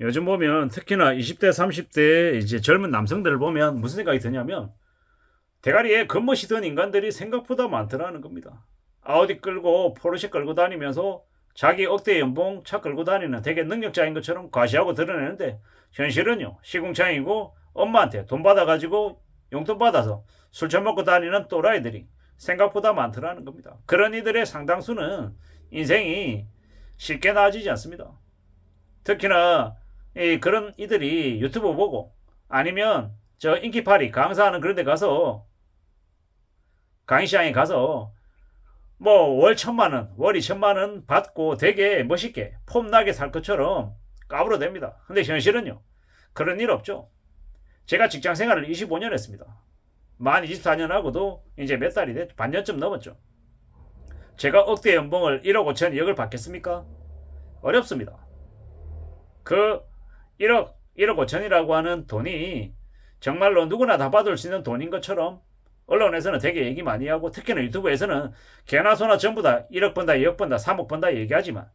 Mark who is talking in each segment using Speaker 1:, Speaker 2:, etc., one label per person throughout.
Speaker 1: 요즘 보면 특히나 20대, 30대 이제 젊은 남성들을 보면 무슨 생각이 드냐면 대가리에 겉멋이 든 인간들이 생각보다 많더라는 겁니다. 아우디 끌고 포르쉐 끌고 다니면서 자기 억대 연봉 차 끌고 다니는 되게 능력자인 것처럼 과시하고 드러내는데 현실은요 시궁창이고 엄마한테 돈 받아가지고 용돈 받아서 술 처먹고 다니는 또라이들이 생각보다 많더라는 겁니다. 그런 이들의 상당수는 인생이 쉽게 나아지지 않습니다. 특히나 이 그런 이들이 유튜브 보고 아니면 저 인기파리 강사하는 그런 데 가서 강의시장에 가서 뭐 월 천만 원, 월 이 천만 원 받고 되게 멋있게 폼나게 살 것처럼 까불어댑니다. 근데 현실은요. 그런 일 없죠. 제가 직장 생활을 25년 했습니다. 만 24년 하고도 이제 몇 달이 됐죠. 반년쯤 넘었죠. 제가 억대 연봉을 1억 5천 2억을 받겠습니까? 어렵습니다. 그 1억, 1억 5천이라고 하는 돈이 정말로 누구나 다 받을 수 있는 돈인 것처럼 언론에서는 되게 얘기 많이 하고 특히나 유튜브에서는 개나 소나 전부 다 1억 번다, 2억 번다, 3억 번다 얘기하지만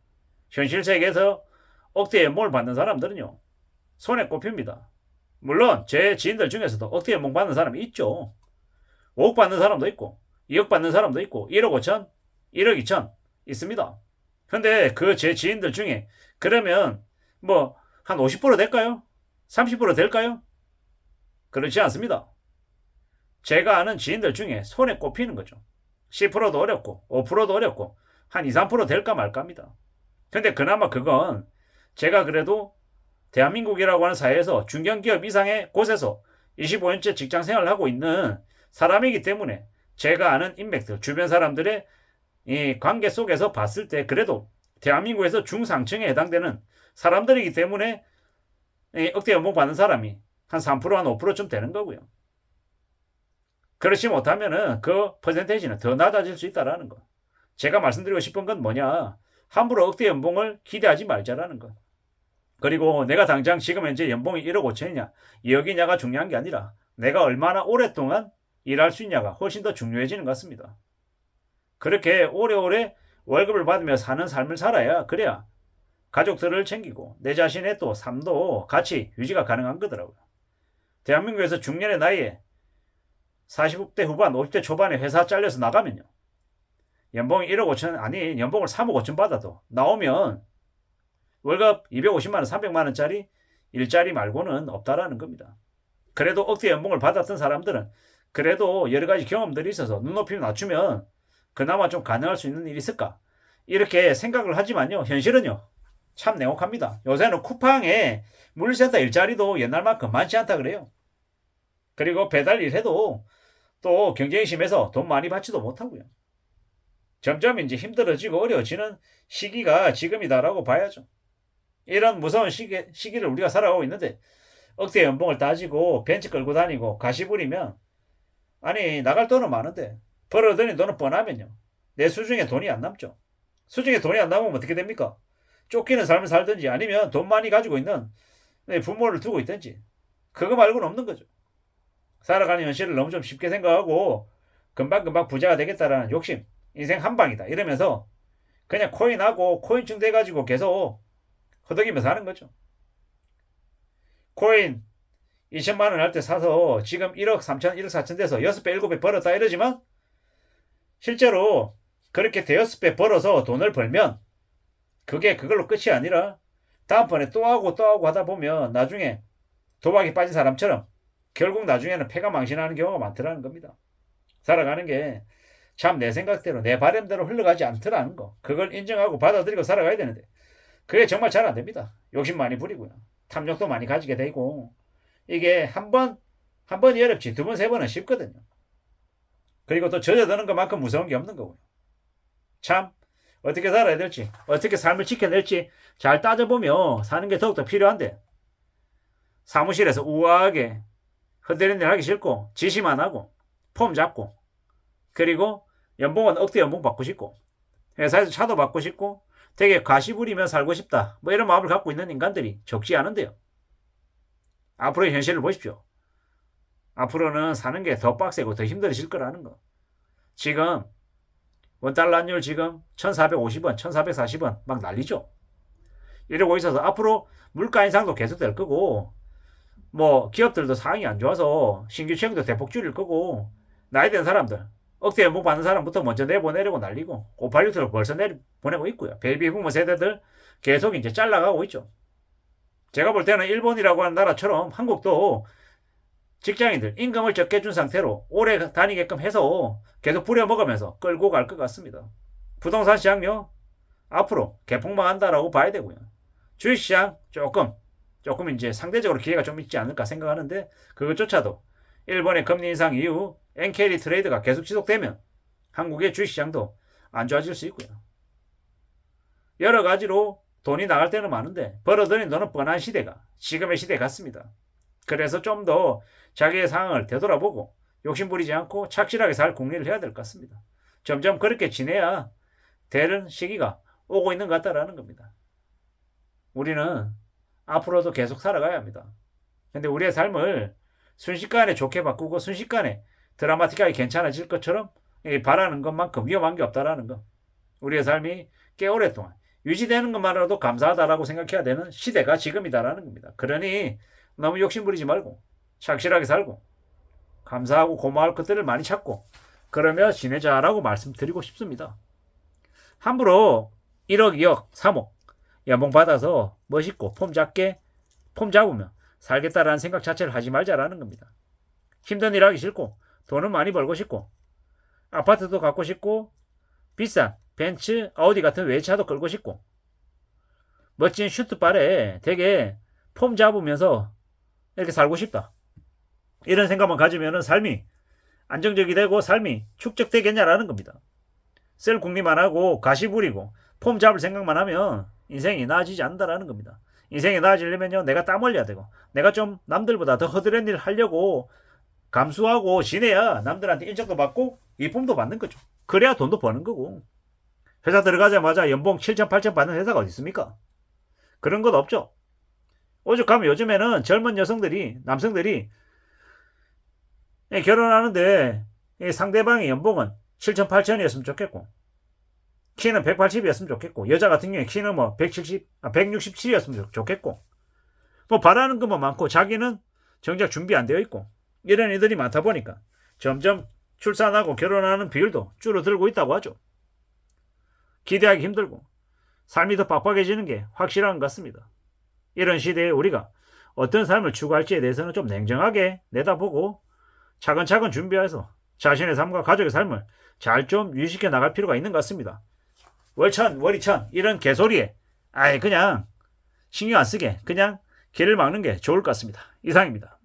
Speaker 1: 현실 세계에서 억대 연봉을 받는 사람들은요. 손에 꼽힙니다. 물론 제 지인들 중에서도 억대 연봉 받는 사람이 있죠. 5억 받는 사람도 있고 2억 받는 사람도 있고 1억 5천, 1억 2천 있습니다. 근데 그 제 지인들 중에 그러면 뭐 한 50% 될까요? 30% 될까요? 그렇지 않습니다. 제가 아는 지인들 중에 손에 꼽히는 거죠. 10%도 어렵고 5%도 어렵고 한 2, 3% 될까 말까입니다. 근데 그나마 그건 제가 그래도 대한민국이라고 하는 사회에서 중견기업 이상의 곳에서 25년째 직장 생활을 하고 있는 사람이기 때문에 제가 아는 인맥들, 주변 사람들의 이 관계 속에서 봤을 때 그래도 대한민국에서 중상층에 해당되는 사람들이기 때문에 억대 연봉 받는 사람이 한 3%, 한 5%쯤 되는 거고요. 그렇지 못하면은 그 퍼센테이지는 더 낮아질 수 있다라는 거. 제가 말씀드리고 싶은 건 뭐냐. 함부로 억대 연봉을 기대하지 말자라는 거. 그리고 내가 당장 지금 현재 연봉이 1억 5천이냐, 2억이냐가 중요한 게 아니라 내가 얼마나 오랫동안 일할 수 있냐가 훨씬 더 중요해지는 것 같습니다. 그렇게 오래오래 월급을 받으며 사는 삶을 살아야 그래야 가족들을 챙기고 내 자신의 또 삶도 같이 유지가 가능한 거더라고요. 대한민국에서 중년의 나이에 40대 후반, 50대 초반에 회사 잘려서 나가면요. 연봉이 1억 5천, 아니, 연봉을 3억 5천 받아도 나오면 월급 250만 원, 300만 원짜리 일자리 말고는 없다라는 겁니다. 그래도 억대 연봉을 받았던 사람들은 그래도 여러 가지 경험들이 있어서 눈높이를 낮추면 그나마 좀 가능할 수 있는 일이 있을까? 이렇게 생각을 하지만요. 현실은요. 참 냉혹합니다. 요새는 쿠팡에 물류센터 일자리도 옛날만큼 많지 않다 그래요. 그리고 배달 일 해도 또 경쟁이 심해서 돈 많이 받지도 못하고요. 점점 이제 힘들어지고 어려워지는 시기가 지금이다라고 봐야죠. 이런 무서운 시기, 시기를 우리가 살아가고 있는데 억대 연봉을 따지고 벤치 끌고 다니고 가시 부리면 아니 나갈 돈은 많은데 벌어들인 돈은 뻔하면요. 내 수중에 돈이 안 남죠. 수중에 돈이 안 남으면 어떻게 됩니까? 쫓기는 삶을 살든지 아니면 돈 많이 가지고 있는 부모를 두고 있든지 그거 말고는 없는 거죠. 살아가는 현실을 너무 좀 쉽게 생각하고 금방금방 부자가 되겠다라는 욕심 인생 한 방이다 이러면서 그냥 코인하고 코인충 돼가지고 계속 허덕이면서 하는 거죠. 코인 2천만 원 할 때 사서 지금 1억 3천, 1억 4천 돼서 6배, 7배 벌었다 이러지만 실제로 그렇게 대여섯 배 벌어서 돈을 벌면 그게 그걸로 끝이 아니라 다음번에 또 하고 또 하고 하다 보면 나중에 도박에 빠진 사람처럼 결국 나중에는 패가 망신하는 경우가 많더라는 겁니다. 살아가는 게 참 내 생각대로 내 바램대로 흘러가지 않더라는 거. 그걸 인정하고 받아들이고 살아가야 되는데 그게 정말 잘 안 됩니다. 욕심 많이 부리고요. 탐욕도 많이 가지게 되고 이게 한 번, 한 번이 어렵지 두 번, 세 번은 쉽거든요. 그리고 또 젖어드는 것만큼 무서운 게 없는 거고요. 참 어떻게 살아야 될지 어떻게 삶을 지켜낼지 잘 따져보며 사는 게 더욱더 필요한데 사무실에서 우아하게 일 하기 싫고 지시만 하고 폼 잡고 그리고 연봉은 억대 연봉 받고 싶고 회사에서 차도 받고 싶고 되게 가시 부리며 살고 싶다 뭐 이런 마음을 갖고 있는 인간들이 적지 않은데요. 앞으로의 현실을 보십시오. 앞으로는 사는 게 더 빡세고 더 힘들어질 거라는 거. 지금 원달러율 지금 1450원, 1440원 막 난리죠. 이러고 있어서 앞으로 물가 인상도 계속될 거고 뭐 기업들도 상황이 안 좋아서 신규 채용도 대폭 줄일 거고 나이 든 사람들 억대 연봉 받는 사람부터 먼저 내보내려고 난리고 586를 벌써 내 보내고 있고요. 베이비 부모 세대들 계속 이제 잘라가고 있죠. 제가 볼 때는 일본이라고 하는 나라처럼 한국도 직장인들 임금을 적게 준 상태로 오래 다니게끔 해서 계속 부려먹으면서 끌고 갈 것 같습니다. 부동산 시장요 앞으로 개폭망한다라고 봐야 되고요. 주식시장 조금 조금 이제 상대적으로 기회가 좀 있지 않을까 생각하는데 그것조차도 일본의 금리 인상 이후 엔캐리 트레이드가 계속 지속되면 한국의 주식시장도 안 좋아질 수 있고요. 여러 가지로 돈이 나갈 때는 많은데 벌어들인 돈은 뻔한 시대가 지금의 시대 같습니다. 그래서 좀 더 자기의 상황을 되돌아보고 욕심부리지 않고 착실하게 살 궁리를 해야 될 것 같습니다. 점점 그렇게 지내야 되는 시기가 오고 있는 것 같다라는 겁니다. 우리는 앞으로도 계속 살아가야 합니다. 근데 우리의 삶을 순식간에 좋게 바꾸고 순식간에 드라마틱하게 괜찮아질 것처럼 바라는 것만큼 위험한 게 없다라는 거. 우리의 삶이 꽤 오랫동안 유지되는 것만으로도 감사하다라고 생각해야 되는 시대가 지금이다라는 겁니다. 그러니 너무 욕심부리지 말고 착실하게 살고 감사하고 고마울 것들을 많이 찾고 그러며 지내자라고 말씀드리고 싶습니다. 함부로 1억, 2억, 3억 연봉 받아서 멋있고 폼 잡게 폼 잡으면 살겠다라는 생각 자체를 하지 말자라는 겁니다. 힘든 일 하기 싫고 돈은 많이 벌고 싶고 아파트도 갖고 싶고 비싼 벤츠, 아우디 같은 외차도 끌고 싶고 멋진 슈트바에 되게 폼 잡으면서 이렇게 살고 싶다. 이런 생각만 가지면 삶이 안정적이 되고 삶이 축적되겠냐라는 겁니다. 쓸 궁리만 하고 가시 부리고 폼 잡을 생각만 하면 인생이 나아지지 않는다라는 겁니다. 인생이 나아지려면요 내가 땀 흘려야 되고 내가 좀 남들보다 더 허드렛 일 하려고 감수하고 지내야 남들한테 인정도 받고 이쁨도 받는 거죠. 그래야 돈도 버는 거고 회사 들어가자마자 연봉 7천 8천 받는 회사가 어디 있습니까? 그런 것 없죠. 오죽하면 요즘에는 젊은 여성들이 남성들이 예, 결혼하는데 이 상대방의 연봉은 7천 8천이었으면 좋겠고 키는 180이었으면 좋겠고 여자 같은 경우에 키는 뭐 170, 아, 167이었으면 좋겠고 뭐 바라는 것만 많고 자기는 정작 준비 안 되어 있고 이런 이들이 많다 보니까 점점 출산하고 결혼하는 비율도 줄어들고 있다고 하죠. 기대하기 힘들고 삶이 더 빡빡해지는 게 확실한 것 같습니다. 이런 시대에 우리가 어떤 삶을 추구할지에 대해서는 좀 냉정하게 내다보고 차근차근 준비해서 자신의 삶과 가족의 삶을 잘 좀 유지시켜 나갈 필요가 있는 것 같습니다. 월천, 월이천 이런 개소리에 아예 그냥 신경 안 쓰게 그냥 길을 막는 게 좋을 것 같습니다. 이상입니다.